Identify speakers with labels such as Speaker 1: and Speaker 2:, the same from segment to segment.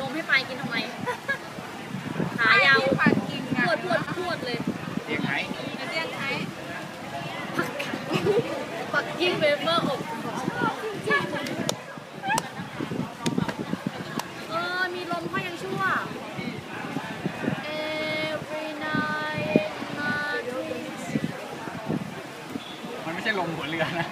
Speaker 1: นมให้ปลายกินทำไมหายาวป
Speaker 2: วดปวดปว
Speaker 1: ดเลย
Speaker 3: เรียกไหม
Speaker 2: เรียกไหม
Speaker 1: ปักกิ้งเวเฟอร์อบเออ มีลมก็ยังชั่ว
Speaker 3: มันไม่ใช่ลมหัวเรือนะ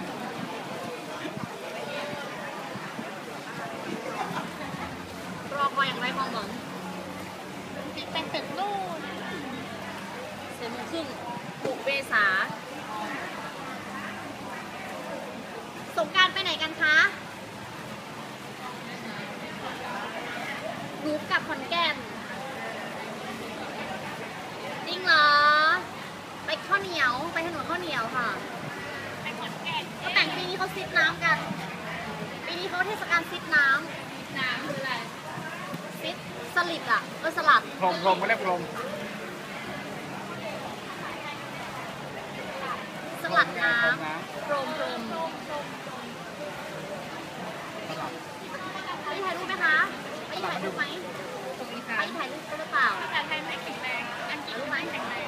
Speaker 4: ไป
Speaker 2: ตึกนู่น
Speaker 1: เจ็ดโมงครึ่งหกเมษาสงกรารไปไหนกันคะรูปกับขอนแก่นจริงเหรอ ไปข้าวเหนียว ไปถนนข้าวเหนียวค่ะ ไป
Speaker 4: ขอนแก่น
Speaker 1: ก็แต่งปีนี้เขาซิดน้ำกัน ปีนี้เขาเทศกาลซิดน้น้ำ สลิดอะเออสลัดพร
Speaker 3: มพรมเขาเรียกพรม
Speaker 1: สลัดน้
Speaker 3: ำ
Speaker 1: พรมพรมไปถ่ายรูปไหมคะไปถ่ายรูปไหม
Speaker 2: ไปถ
Speaker 1: ่ายรูปหรือเปล่าแต่
Speaker 4: ไทยไม่แข็งแรงอัน
Speaker 1: กินไม่แข็
Speaker 4: งแรง